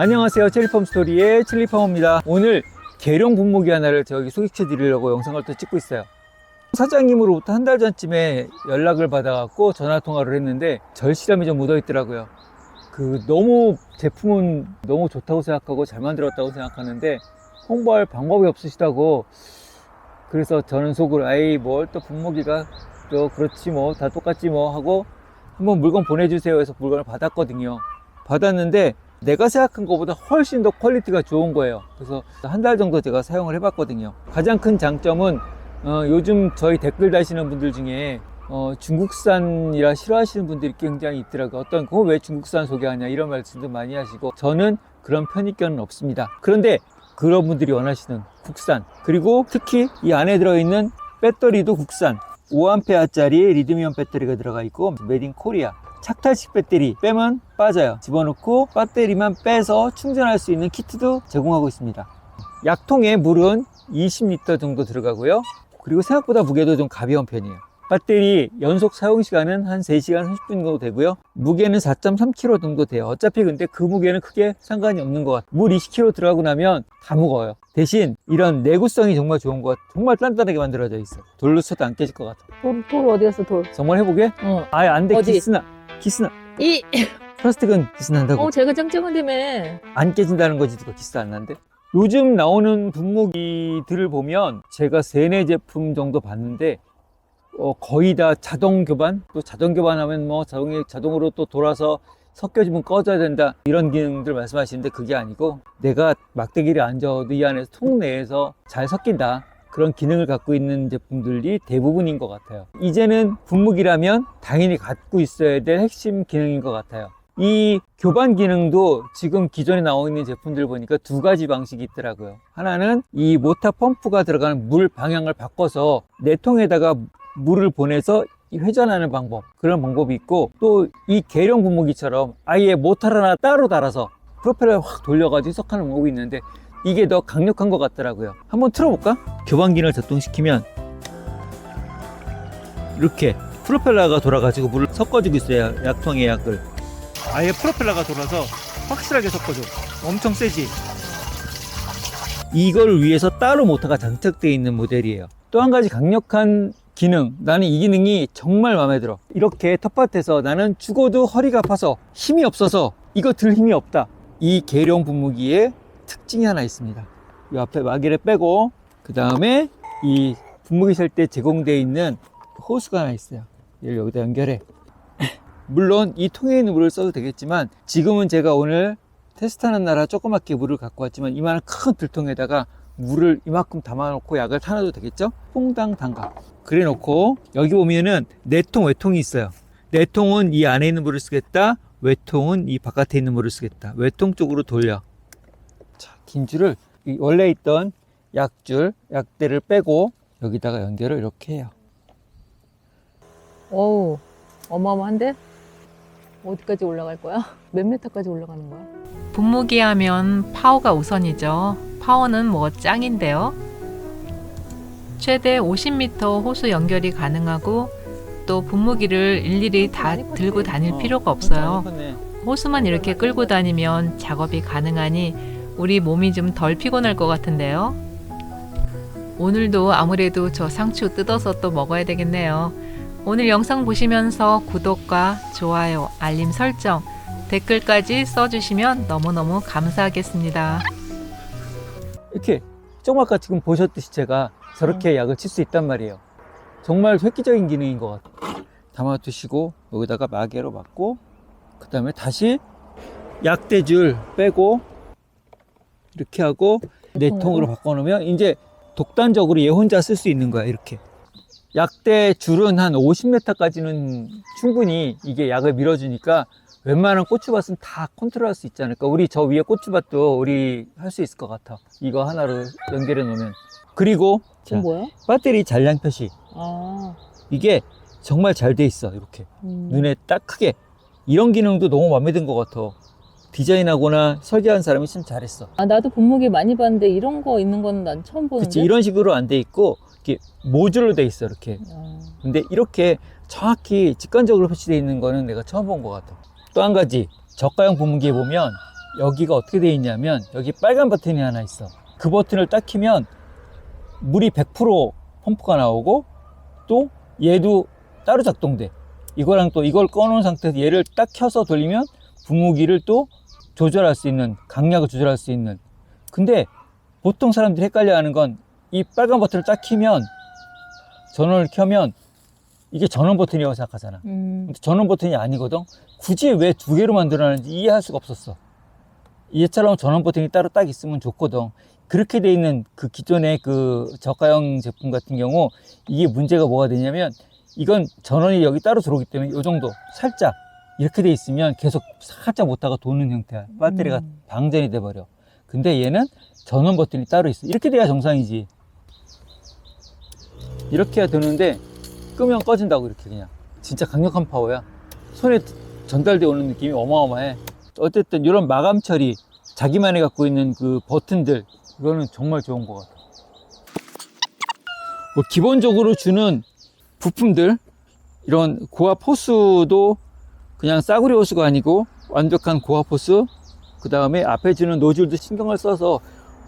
안녕하세요. 첼리펌 스토리의 첼리펌입니다. 오늘 계룡 분무기 하나를 저기 소개해 드리려고 영상을 또 찍고 있어요. 사장님으로부터 한 달 전쯤에 연락을 받아갖고 전화 통화를 했는데 절실함이 좀 묻어 있더라고요. 그 너무 제품은 너무 좋다고 생각하고 잘 만들었다고 생각하는데 홍보할 방법이 없으시다고 그래서 저는 속으로 아이 뭘 또 분무기가 또 그렇지 뭐 다 똑같지 뭐 하고 한번 물건 보내주세요 해서 물건을 받았거든요. 받았는데 내가 생각한 것보다 훨씬 더 퀄리티가 좋은 거예요. 그래서 한 달 정도 제가 사용을 해봤거든요. 가장 큰 장점은 어, 요즘 저희 댓글 다시는 분들 중에 어, 중국산이라 싫어하시는 분들이 굉장히 있더라고요. 어떤 그거 왜 중국산 소개하냐 이런 말씀도 많이 하시고 저는 그런 편익견은 없습니다. 그런데 그런 분들이 원하시는 국산 그리고 특히 이 안에 들어있는 배터리도 국산 5A짜리 리드미엄 배터리가 들어가 있고 메딘 코리아 착탈식 배터리 빼면 빠져요. 집어넣고 배터리만 빼서 충전할 수 있는 키트도 제공하고 있습니다. 약통에 물은 20리터 정도 들어가고요. 그리고 생각보다 무게도 좀 가벼운 편이에요. 배터리 연속 사용 시간은 한 3시간 30분 정도 되고요. 무게는 4.3kg 정도 돼요. 어차피 근데 그 무게는 크게 상관이 없는 것 같아요. 물 20kg 들어가고 나면 다 무거워요. 대신 이런 내구성이 정말 좋은 것 같아요 정말 단단하게 만들어져 있어요. 돌로 쳐도 안 깨질 것 같아요. 돌, 돌 어디 갔어 돌? 정말 해보게? 응. 아예 안돼? 기스나 기스나 이. 플라스틱은 기스난다고 어 제가 짱짱한다며. 안 깨진다는 거지 누가 기스 안 난데 요즘 나오는 분무기들을 보면 제가 세네 제품 정도 봤는데 어, 거의 다 자동 교반 또 자동 교반하면 뭐 자동이 자동으로 또 돌아서 섞여지면 꺼져야 된다 이런 기능들 말씀하시는데 그게 아니고 내가 막대기를 안 저어도 이 안에서 통 내에서 잘 섞인다 그런 기능을 갖고 있는 제품들이 대부분인 것 같아요. 이제는 분무기라면 당연히 갖고 있어야 될 핵심 기능인 것 같아요. 이 교반 기능도 지금 기존에 나와 있는 제품들 보니까 두 가지 방식이 있더라고요. 하나는 이 모터 펌프가 들어가는 물 방향을 바꿔서 내 통에다가 물을 보내서 이 회전하는 방법 그런 방법이 있고 또 이 계룡 분무기처럼 아예 모터를 하나 따로 달아서 프로펠러를 확 돌려가지고 섞하는 방법이 있는데 이게 더 강력한 것 같더라고요. 한번 틀어볼까? 기능을 작동시키면 이렇게 프로펠러가 돌아가지고 물을 섞어주고 있어요 약통의 약을. 아예 프로펠러가 돌아서 확실하게 섞어줘. 엄청 세지. 이걸 위해서 따로 모터가 장착되어 있는 모델이에요. 또 한 가지 강력한 기능. 나는 이 기능이 정말 마음에 들어. 이렇게 텃밭에서 나는 죽어도 허리가 아파서 힘이 없어서 이거 들 힘이 없다. 이 계룡 분무기의 특징이 하나 있습니다. 이 앞에 마개를 빼고 그 다음에 이 분무기 셀 때 제공되어 있는 호스가 하나 있어요. 얘를 여기다 연결해. 물론 이 통에 있는 물을 써도 되겠지만 지금은 제가 오늘 테스트하는 나라 조그맣게 물을 갖고 왔지만 이만한 큰 들통에다가 물을 이만큼 담아놓고 약을 타놔도 되겠죠? 퐁당 담가 그래 놓고 여기 보면은 내통 외통이 있어요. 내통은 이 안에 있는 물을 쓰겠다. 외통은 이 바깥에 있는 물을 쓰겠다. 외통 쪽으로 돌려. 자, 긴 줄을 이 원래 있던 약줄 약대를 빼고 여기다가 연결을 이렇게 해요 어우 어마어마한데? 어디까지 올라갈 거야? 몇 메타까지 올라가는 거야? 분무기 하면 파워가 우선이죠. 파워는 뭐 짱인데요. 최대 50m 호수 연결이 가능하고 또 분무기를 일일이 다 들고 다닐 필요가 없어요. 호수만 이렇게 끌고 다니면 작업이 가능하니 우리 몸이 좀 덜 피곤할 것 같은데요. 오늘도 아무래도 저 상추 뜯어서 또 먹어야 되겠네요. 오늘 영상 보시면서 구독과 좋아요, 알림 설정, 댓글까지 써주시면 너무너무 감사하겠습니다. 이렇게 조금 아까 지금 보셨듯이 제가 저렇게 약을 칠 수 있단 말이에요. 정말 획기적인 기능인 것 같아요. 담아두시고 여기다가 마개로 막고 그 다음에 다시 약대줄 빼고 이렇게 하고 네 통으로 바꿔놓으면 이제 독단적으로 얘 혼자 쓸 수 있는 거야 이렇게. 약대 줄은 한 50m까지는 충분히 이게 약을 밀어주니까 웬만한 고추밭은 다 컨트롤할 수 있지 않을까. 우리 저 위에 고추밭도 우리 할 수 있을 것 같아. 이거 하나로 연결해 놓으면. 그리고 자, 지금 뭐야? 배터리 잔량 표시. 아. 이게 정말 잘 돼 있어 이렇게. 음. 눈에 딱 크게. 이런 기능도 너무 마음에 든 것 같아 디자인하거나 설계한 사람이 참 잘했어. 아 나도 분무기 많이 봤는데 이런 거 있는 건 난 처음 보는데? 그치 이런 식으로 안 돼 있고 이렇게 모듈로 돼 있어 이렇게. 아, 근데 이렇게 정확히 직관적으로 표시되어 있는 거는 내가 처음 본 것 같아. 또 한 가지 저가형 분무기에 보면 여기가 어떻게 되어 있냐면 여기 빨간 버튼이 하나 있어. 그 버튼을 딱 키면 물이 100% 펌프가 나오고 또 얘도 따로 작동돼. 이거랑 또 이걸 꺼놓은 상태에서 얘를 딱 켜서 돌리면 분무기를 또 조절할 수 있는 강약을 조절할 수 있는. 근데 보통 사람들이 헷갈려 하는 건 이 빨간 버튼을 딱 키면 전원을 켜면 이게 전원 버튼이라고 생각하잖아. 음. 근데 전원 버튼이 아니거든. 굳이 왜 두 개로 만들어놨는지 이해할 수가 없었어. 얘처럼 전원 버튼이 따로 딱 있으면 좋거든. 그렇게 돼 있는 그 기존의 그 저가형 제품 같은 경우 이게 문제가 뭐가 되냐면 이건 전원이 여기 따로 들어오기 때문에 이 정도 살짝 이렇게 돼 있으면 계속 살짝 못다가 도는 형태야. 배터리가 음. 방전이 돼 버려. 근데 얘는 전원 버튼이 따로 있어. 이렇게 돼야 정상이지. 이렇게 해야 되는데 끄면 꺼진다고 이렇게 그냥. 진짜 강력한 파워야. 손에 전달되어 오는 느낌이 어마어마해. 어쨌든 이런 마감 처리, 자기만이 갖고 있는 그 버튼들, 이거는 정말 좋은 것 같아. 뭐 기본적으로 주는 부품들, 이런 고압 호스도 그냥 싸구려 호스가 아니고 완벽한 고압 호스, 그 다음에 앞에 주는 노즐도 신경을 써서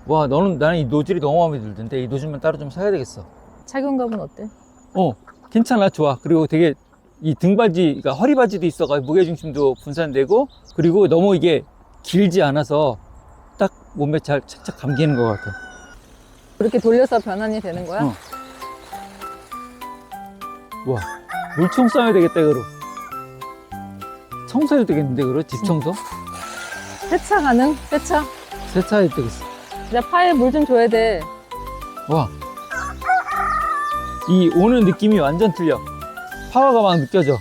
와 너는 나는 이 노즐이 너무 마음에 들던데 이 노즐만 따로 좀 사야 되겠어. 착용감은 어때? 어, 괜찮아, 좋아. 그리고 되게 이 등바지, 그러니까 허리 바지도 있어가지고 무게중심도 분산되고, 그리고 너무 이게 길지 않아서 딱 몸에 잘 착착 감기는 것 같아. 이렇게 돌려서 변환이 되는 거야? 어. 와, 물총 쏴야 되겠다, 그로. 청소해도 되겠는데, 그로? 집 청소? 세차 가능? 세차? 세차해도 되겠어. 진짜 파에 물 좀 줘야 돼. 와. 이 오는 느낌이 완전 틀려. 파워가 막 느껴져.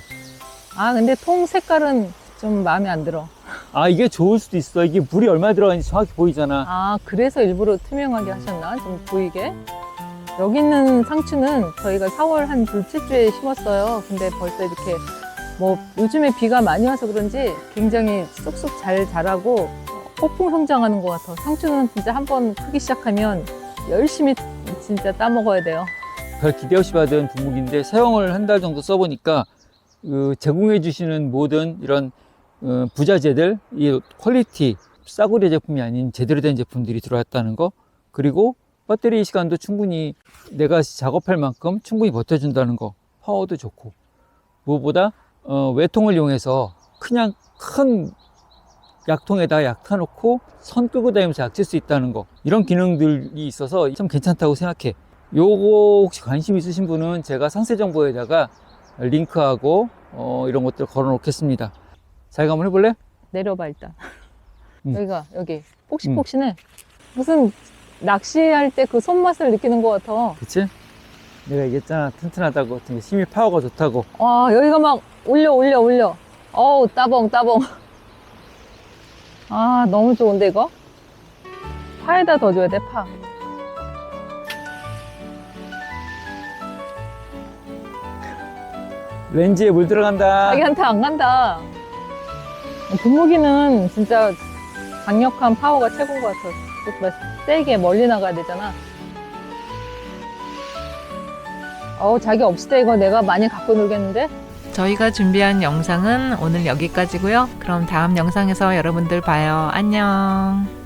아 근데 통 색깔은 좀 마음에 안 들어. 아, 이게 좋을 수도 있어. 이게 물이 얼마 들어가는지 정확히 보이잖아. 아 그래서 일부러 투명하게 하셨나? 좀 보이게. 여기 있는 상추는 저희가 4월 한 둘째 주에 심었어요. 근데 벌써 이렇게 뭐 요즘에 비가 많이 와서 그런지 굉장히 쏙쏙 잘 자라고 폭풍 성장하는 것 같아. 상추는 진짜 한 번 크기 시작하면 열심히 진짜 따 먹어야 돼요. 별 기대 없이 받은 분무기인데 사용을 한 달 정도 써보니까 그 제공해 주시는 모든 이런 어, 부자재들 이 퀄리티 싸구려 제품이 아닌 제대로 된 제품들이 들어왔다는 거 그리고 배터리 시간도 충분히 내가 작업할 만큼 충분히 버텨준다는 거 파워도 좋고 무엇보다 어, 외통을 이용해서 그냥 큰 약통에다 약 타놓고 선 끄고 다니면서 약 칠 수 있다는 거 이런 기능들이 있어서 참 괜찮다고 생각해 요거 혹시 관심 있으신 분은 제가 상세 정보에다가 링크하고 어, 이런 것들 걸어 놓겠습니다. 자기가 한번 해볼래? 내려봐 일단. 음. 여기가 여기 폭신폭신해. 무슨 낚시할 때 그 손맛을 느끼는 것 같아. 그치? 내가 얘기했잖아 튼튼하다고 힘이 파워가 좋다고 와 여기가 막 올려 올려 올려. 어우 따봉 따봉. 아 너무 좋은데 이거? 파에다 더 줘야 돼 파. 렌즈에 물 들어간다 자기한테 안 간다. 분무기는 진짜 강력한 파워가 최고인 것 같아. 세게 멀리 나가야 되잖아. 어우 자기 없을 때 이거 내가 많이 갖고 놀겠는데? 저희가 준비한 영상은 오늘 여기까지고요. 그럼 다음 영상에서 여러분들 봐요. 안녕.